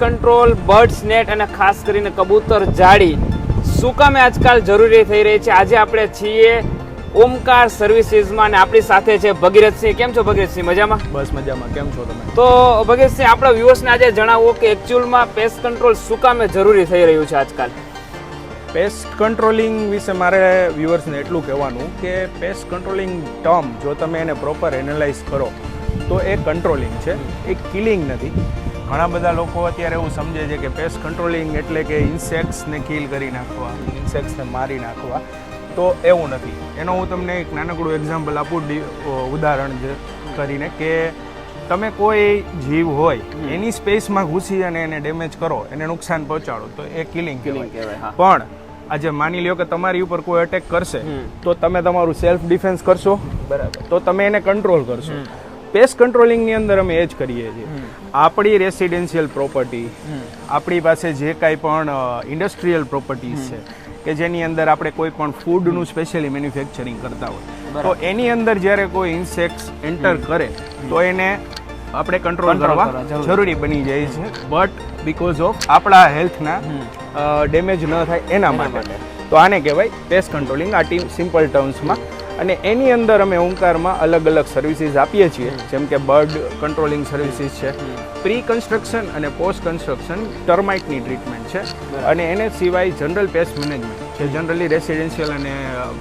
Control birds net અને ખાસ કરીને કબૂતર જાળી. શું કામે આજકાલ જરૂરી થઈ રહી છે? આજે આપણે છીએ ઓમકાર સર્વિસીસમાં અને આપણી સાથે છે ભગીરથસિંહ. કેમ છો ભગીરથસિંહ? મજામાં? બસ મજામાં. કેમ છો તમે? તો ભગીરથસિંહ આપણા વ્યુઅર્સને આજે જણાવો કે એકચ્યુઅલમાં પેસ્ટ કંટ્રોલ શું કામે જરૂરી થઈ રહ્યું છે આજકાલ? પેસ્ટ કંટ્રોલિંગ વિશે મારે વ્યુઅર્સને એટલું કહેવાનું કે પેસ્ટ કંટ્રોલિંગ ટર્મ જો તમે એને પ્રોપર એનાલાઇઝ કરો તો એ કંટ્રોલિંગ છે. એ કિલિંગ નથી. ઘણા બધા લોકો અત્યારે એવું સમજે છે કે પેસ્ટ કંટ્રોલિંગ એટલે કે ઇન્સેક્ટ્સને કિલ કરી નાખવા ઇન્સેક્ટ્સને મારી નાખવા. તો એવું નથી. એનો હું તમને એક નાનકડું એક્ઝામ્પલ આપું ઉદાહરણ કરીને કે તમે કોઈ જીવ હોય એની સ્પેસમાં ઘૂસી અને એને ડેમેજ કરો એને નુકસાન પહોંચાડો તો એ કિલિંગ કિલિંગ કહેવાય, પણ આજે માની લ્યો કે તમારી ઉપર કોઈ અટેક કરશે તો તમે તમારું સેલ્ફ ડિફેન્સ કરશો બરાબર. તો તમે એને કંટ્રોલ કરશો. પેસ્ટ કંટ્રોલિંગની અંદર અમે એ જ કરીએ છીએ. આપણી રેસિડેન્શિયલ પ્રોપર્ટી આપણી પાસે જે કાંઈ પણ ઇન્ડસ્ટ્રીયલ પ્રોપર્ટીઝ છે કે જેની અંદર આપણે કોઈ પણ ફૂડનું સ્પેશિયલી મેન્યુફેક્ચરિંગ કરતા હોય. તો એની અંદર જ્યારે કોઈ ઇન્સેક્ટ્સ એન્ટર કરે તો એને આપણે કંટ્રોલ કરવા. જરૂરી. બની જાય છે. બટ બીકોઝ ઓફ આપણા હેલ્થના ડેમેજ ન થાય એના માટે. તો આને કહેવાય પેસ્ટ કંટ્રોલિંગ આ ટીમ સિમ્પલ ટર્મ્સમાં અને એની અંદર અમે ઓમકારમાં અલગ અલગ સર્વિસીસ આપીએ છીએ. જેમ કે બર્ડ કંટ્રોલિંગ સર્વિસીસ છે પ્રી કન્સ્ટ્રક્શન અને પોસ્ટ કન્સ્ટ્રક્શન ટર્માઇટની ટ્રીટમેન્ટ છે અને એને સિવાય જનરલ પેસ્ટ મેનેજમેન્ટ જે જનરલી રેસિડેન્શિયલ અને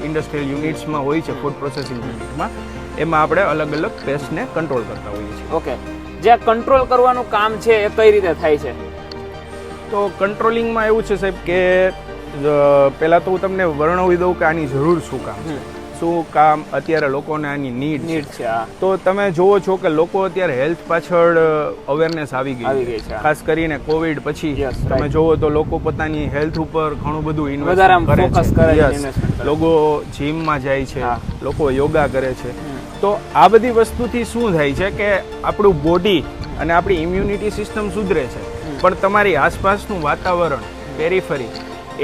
ઇન્ડસ્ટ્રીયલ યુનિટ્સમાં હોય છે ફૂડ પ્રોસેસિંગ યુનિટમાં એમાં આપણે અલગ અલગ પેસ્ટને કંટ્રોલ કરતા હોઈએ છીએ. ઓકે. જે આ કંટ્રોલ કરવાનું કામ છે એ કઈ રીતે થાય છે? તો કંટ્રોલિંગમાં એવું છે સાહેબ કે પહેલાં તો હું તમને વર્ણવી દઉં કે આની જરૂર શું કામ છે. શું કામ અત્યારે લોકોને આની નીડ છે? છે તો તમે જુઓ છો કે લોકો અત્યારે હેલ્થ પાછળ અવેરનેસ આવી ગઈ છે, ખાસ કરીને કોવિડ પછી. તમે જુઓ જોવો તો લોકો પોતાની હેલ્થ ઉપર ઘણું બધું ઇન્વેસ્ટ કરે છે. લોકો જીમમાં જાય છે લોકો યોગા કરે છે. તો આ બધી વસ્તુથી શું થાય છે કે આપણું બોડી અને આપણી ઇમ્યુનિટી સિસ્ટમ સુધરે છે. પણ તમારી આસપાસનું વાતાવરણ પેરીફરી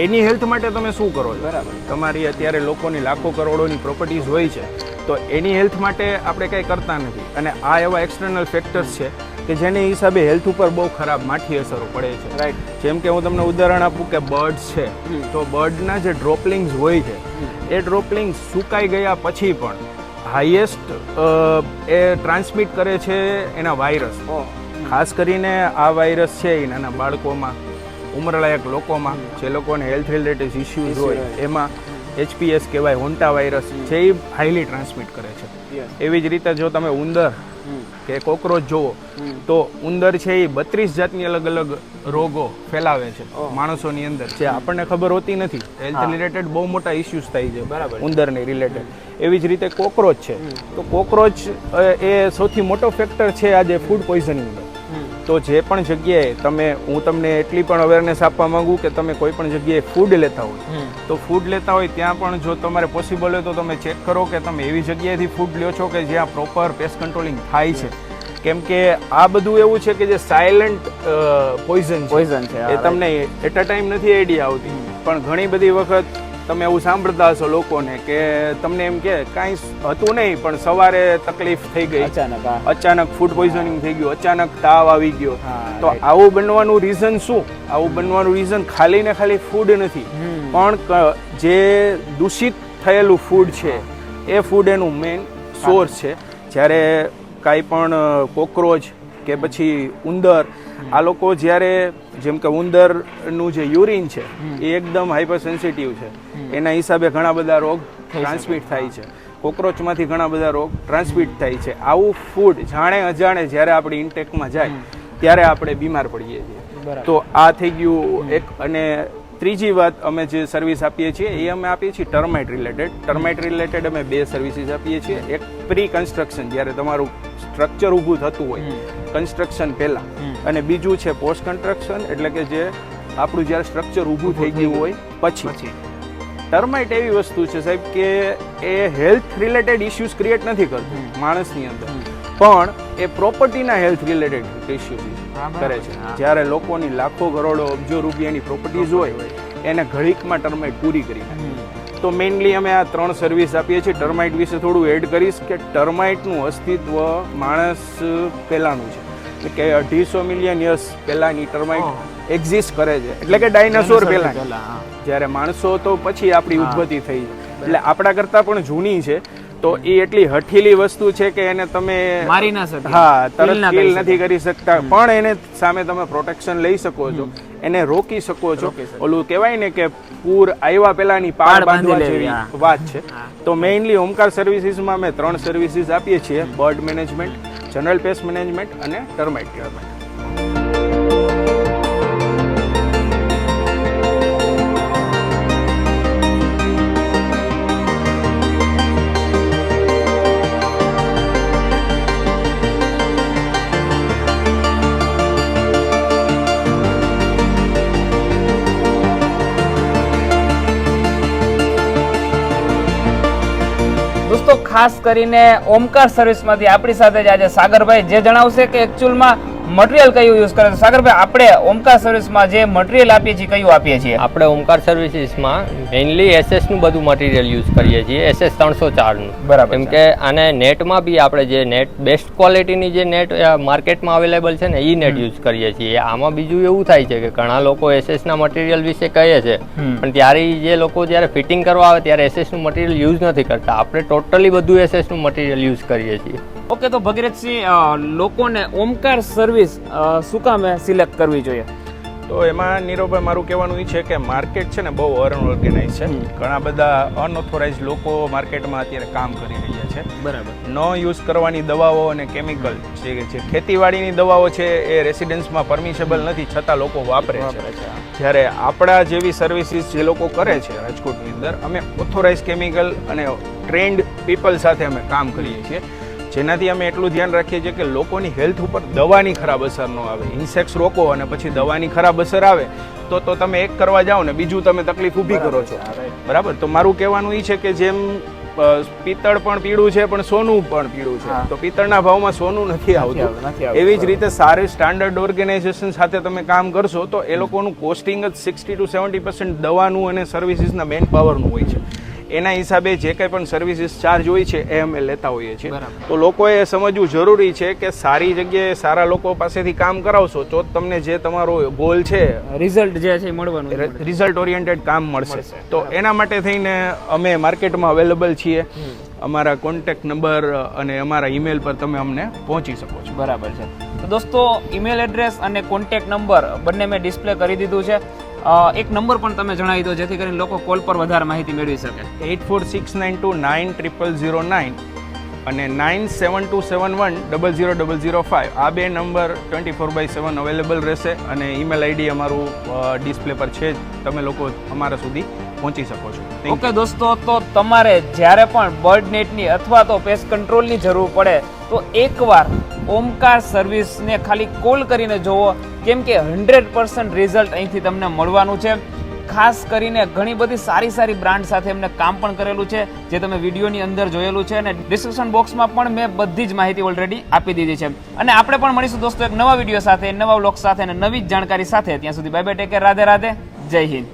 એની હેલ્થ માટે તમે શું કરો છો? બરાબર. તમારી અત્યારે લોકોની લાખો કરોડોની પ્રોપર્ટીઝ હોય છે તો એની હેલ્થ માટે આપણે કંઈ કરતા નથી. અને આ એવા એક્સટર્નલ ફેક્ટર્સ છે કે જેને હિસાબે હેલ્થ ઉપર બહુ ખરાબ માઠી અસરો પડે છે. રાઈટ જેમ કે હું તમને ઉદાહરણ આપું કે બર્ડ્સ છે તો બર્ડના જે ડ્રોપલિંગ્સ હોય છે એ ડ્રોપલિંગ્સ સુકાઈ ગયા પછી પણ હાઈએસ્ટ એ ટ્રાન્સમિટ કરે છે એના વાયરસ ખાસ કરીને આ વાયરસ છે એ નાના બાળકોમાં. ઉંમરલાયક લોકોમાં જે લોકોને હેલ્થ રિલેટેડ ઇસ્યુઝ હોય. એમાં એચપીએસ કહેવાય હોન્ટા વાયરસ છે એ હાઈલી ટ્રાન્સમિટ કરે છે. એવી જ રીતે જો તમે ઉંદર કે કોકરોચ જુઓ તો ઉંદર છે એ બત્રીસ જાતની અલગ અલગ રોગો ફેલાવે છે માણસોની અંદર જે આપણને ખબર હોતી નથી. હેલ્થ રિલેટેડ બહુ મોટા ઇસ્યુઝ થાય છે બરાબર. ઉંદરને રિલેટેડ એવી જ રીતે કોકરોચ છે. તો કોકરોચ એ સૌથી મોટો ફેક્ટર છે આજે ફૂડ પોઈઝનિંગનો તો જે પણ જગ્યાએ તમે હું તમને એટલી પણ અવેરનેસ આપવા માંગુ કે તમે કોઈ પણ જગ્યાએ ફૂડ લેતા હોય. તો ફૂડ લેતા હોય ત્યાં પણ જો તમારે પોસિબલ હોય તો તમે ચેક કરો કે તમે એવી જગ્યાએથી ફૂડ લ્યો છો કે જ્યાં પ્રોપર પેસ્ટ કંટ્રોલિંગ થાય છે. કેમ કે આ બધું એવું છે કે જે સાયલન્ટ પોઈઝન પોઈઝન છે, એ તમને એટ અ ટાઈમ નથી આઈડિયા આવતી. પણ ઘણી બધી વખત તમે એવું સાંભળતા હશો લોકોને કે તમને એમ કે કાંઈ હતું નહીં પણ સવારે તકલીફ થઈ ગઈ. અચાનક અચાનક ફૂડ પોઈઝનિંગ થઈ ગયું અચાનક તાવ આવી ગયો. તો આવું બનવાનું રીઝન શું? આવું બનવાનું રીઝન ખાલી ને ખાલી ફૂડ નથી. પણ જે દૂષિત થયેલું ફૂડ છે એ ફૂડ એનું મેઇન સોર્સ છે. જ્યારે કાંઈ પણ કોકરોચ કે પછી ઉંદર આ લોકો જ્યારે જેમ કે ઉંદરનું જે યુરિન છે એ એકદમ હાઈપર સેન્સિટિવ છે. એના હિસાબે ઘણા બધા રોગ ટ્રાન્સમિટ થાય છે. કોકરોચમાંથી ઘણા બધા રોગ ટ્રાન્સમિટ થાય છે. આવું ફૂડ જાણે અજાણે જ્યારે આપણી ઇન્ટેકમાં જાય ત્યારે આપણે બીમાર પડીએ છીએ. તો આ થઈ ગયું એક અને ત્રીજી વાત અમે જે સર્વિસ આપીએ છીએ એ અમે આપીએ છીએ ટર્માઇટ રિલેટેડ ટર્માઇટ રિલેટેડ અમે બે સર્વિસીસ આપીએ છીએ. એક પ્રી કન્સ્ટ્રક્શન જ્યારે તમારું સ્ટ્રક્ચર ઊભું થતું હોય કન્સ્ટ્રક્શન પહેલાં. અને બીજું છે પોસ્ટ કન્સ્ટ્રક્શન એટલે કે જે આપણું જ્યારે સ્ટ્રક્ચર ઊભું થઈ ગયું હોય પછી. ટર્માઇટ એવી વસ્તુ છે સાહેબ કે એ હેલ્થ રિલેટેડ ઇશ્યુઝ ક્રિએટ નથી કરતું માણસની અંદર. પણ એ પ્રોપર્ટીના હેલ્થ રિલેટેડ ઇસ્યુઝ કરે છે. જ્યારે લોકોની લાખો કરોડો અબજો રૂપિયાની પ્રોપર્ટીઝ હોય એને ઘડીકમાં ટર્માઇટ પૂરી કરી નાખે. તો મેઇનલી અમે આ ત્રણ સર્વિસ આપીએ છીએ. ટર્માઇટ વિશે થોડું એડ કરીશ કે ટર્માઇટનું અસ્તિત્વ માણસ પહેલાંનું છે. એટલે કે અઢીસો મિલિયન યર્સ પહેલાની ટર્માઇટ એક્ઝિસ્ટ કરે છે. એટલે કે ડાયનાસોર પહેલા જ્યારે માણસો તો પછી આપણી ઉત્પત્તિ થઈ એટલે આપણા કરતાં પણ જૂની છે. તો એ એટલી હઠીલી વસ્તુ છે કે એને તમે મારી ના શકો હા તરત કિલ નથી કરી શકતા. પણ એને સામે તમે પ્રોટેક્શન લઈ શકો છો. એને રોકી શકો છો. ઓલું કહેવાય ને કે પૂર આવ્યા પહેલાની પાળ પાળ બાંધવા જેવી વાત છે. તો મેઇનલી ઓમકાર સર્વિસીસમાં અમે ત્રણ સર્વિસીસ આપીએ છીએ. Bird management general pest management અને ટર્માઇટ ટર્માઇટ ખાસ કરીને ઓમકાર સર્વિસમાંથી આપણી સાથે જ આજે સાગરભાઈ જે જણાવશે કે એકચ્યુઅલમાં મટીરિયલ કયું યુઝ કરે છે? સાગરભાઈ આપણે ઓમકાર સર્વિસમાં જે મટીરિયલ આપીએ છીએ કયું આપીએ છીએ? આપણે ઓમકાર સર્વિસીસમાં મેઇનલી એસએસનું બધું મટીરિયલ યુઝ કરીએ છીએ એસએસ ત્રણસો ચારનું. બરાબર કેમ કે આને નેટમાં બી આપણે જે નેટ બેસ્ટ ક્વોલિટીની જે નેટ માર્કેટમાં અવેલેબલ છે ને એ નેટ યુઝ કરીએ છીએ. આમાં બીજું એવું થાય છે કે ઘણા લોકો એસએસના મટીરિયલ વિશે કહે છે પણ ત્યારે જે લોકો જ્યારે ફિટિંગ કરવા આવે ત્યારે એસએસનું મટીરિયલ યુઝ નથી કરતા. આપણે ટોટલી બધું એસએસનું મટીરિયલ યુઝ કરીએ છીએ. ઓકે તો ભગીરથસિંહ લોકોને ઓમકાર સર્વિસ શું કામે સિલેક્ટ કરવી જોઈએ? તો એમાં નીરવભાઈ મારું કહેવાનું એ છે કે માર્કેટ છે ને બહુ અનઓર્ગેનાઇઝ છે. ઘણા બધા અનઓથોરાઇઝ લોકો માર્કેટમાં અત્યારે કામ કરી રહ્યા છે. બરાબર. ન યુઝ કરવાની દવાઓ અને કેમિકલ જે છે ખેતીવાડીની દવાઓ છે એ રેસિડન્સમાં પરમિશેબલ નથી છતાં લોકો વાપરે છે. જ્યારે આપણા જેવી સર્વિસીસ જે લોકો કરે છે રાજકોટની અંદર અમે ઓથોરાઇઝ કેમિકલ અને ટ્રેન્ડ પીપલ સાથે અમે કામ કરીએ છીએ. જેનાથી અમે એટલું ધ્યાન રાખીએ છીએ કે લોકોની હેલ્થ ઉપર દવાની ખરાબ અસર ન આવે. ઇન્સેક્ટ્સ રોકો અને પછી દવાની ખરાબ અસર આવે તો તો તમે એક કરવા જાઓ ને બીજું તમે તકલીફ ઊભી કરો છો બરાબર? તો મારું કહેવાનું એ છે કે જેમ પિત્તળ પણ પીળું છે પણ સોનું પણ પીળું છે. તો પિત્તળના ભાવમાં સોનું નથી આવતું. આવતું, નથી આવતું. એવી જ રીતે સારી સ્ટાન્ડર્ડ ઓર્ગેનાઇઝેશન સાથે તમે કામ કરશો તો એ લોકોનું કોસ્ટિંગ જ સિક્સટી ટુ સેવન્ટી પર્સન્ટ દવાનું અને સર્વિસીસના મેન પાવરનું હોય છે. એના હિસાબે જે કંઈ પણ સર્વિસીસ ચાર્જ હોય છે એ અમે લેતા હોઈએ છીએ. તો લોકોએ સમજવું જરૂરી છે કે સારી જગ્યાએ સારા લોકો પાસેથી કામ કરાવશો તો તમને જે તમારો ગોલ છે રિઝલ્ટ જે છે મળવાનું રિઝલ્ટ ઓરિએન્ટેડ કામ મળશે. તો એના માટે થઈને અમે માર્કેટમાં અવેલેબલ છીએ. અમારા કોન્ટેક્ટ નંબર અને અમારા ઈમેલ પર તમે અમને પહોંચી શકો છો. બરાબર છે. તો દોસ્તો ઈમેલ એડ્રેસ અને કોન્ટેક્ટ નંબર બંને મેં ડિસ્પ્લે કરી દીધું છે. એક નંબર પણ તમે જણાવી દો જેથી કરીને લોકો કોલ પર વધારે માહિતી મેળવી શકે. Eight four six nine two nine triple zero nine અને nine seven two seven one double zero double zero five. આ બે number twenty four by seven available રહેશે અને ઈમેલ આઈડી અમારું ડિસ્પ્લે પર છે. તમે લોકો અમારા સુધી પહોંચી શકો છો. ઓકે દોસ્તો તો તમારે જ્યારે પણ બર્ડ નેટની અથવા તો પેસ્ટ કંટ્રોલની જરૂર પડે તો એકવાર ઓમકાર સર્વિસને ખાલી કોલ કરીને જોવો. કેમ કે હંડ્રેડ પર્સન્ટ રિઝલ્ટ અહીંથી તમને મળવાનું છે. ખાસ કરીને ઘણી બધી સારી સારી બ્રાન્ડ સાથે એમને કામ પણ કરેલું છે, જે તમે વિડીયોની અંદર જોયેલું છે અને ડિસ્ક્રિપ્શન બોક્સમાં પણ મેં બધી જ માહિતી ઓલરેડી આપી દીધી છે. અને આપણે પણ મળીશું દોસ્તો એક નવા વીડિયો સાથે, નવા વ્લોગ સાથે અને નવી જ જાણકારી સાથે. ત્યાં સુધી bye bye take Radhe Radhe, Jai Hind.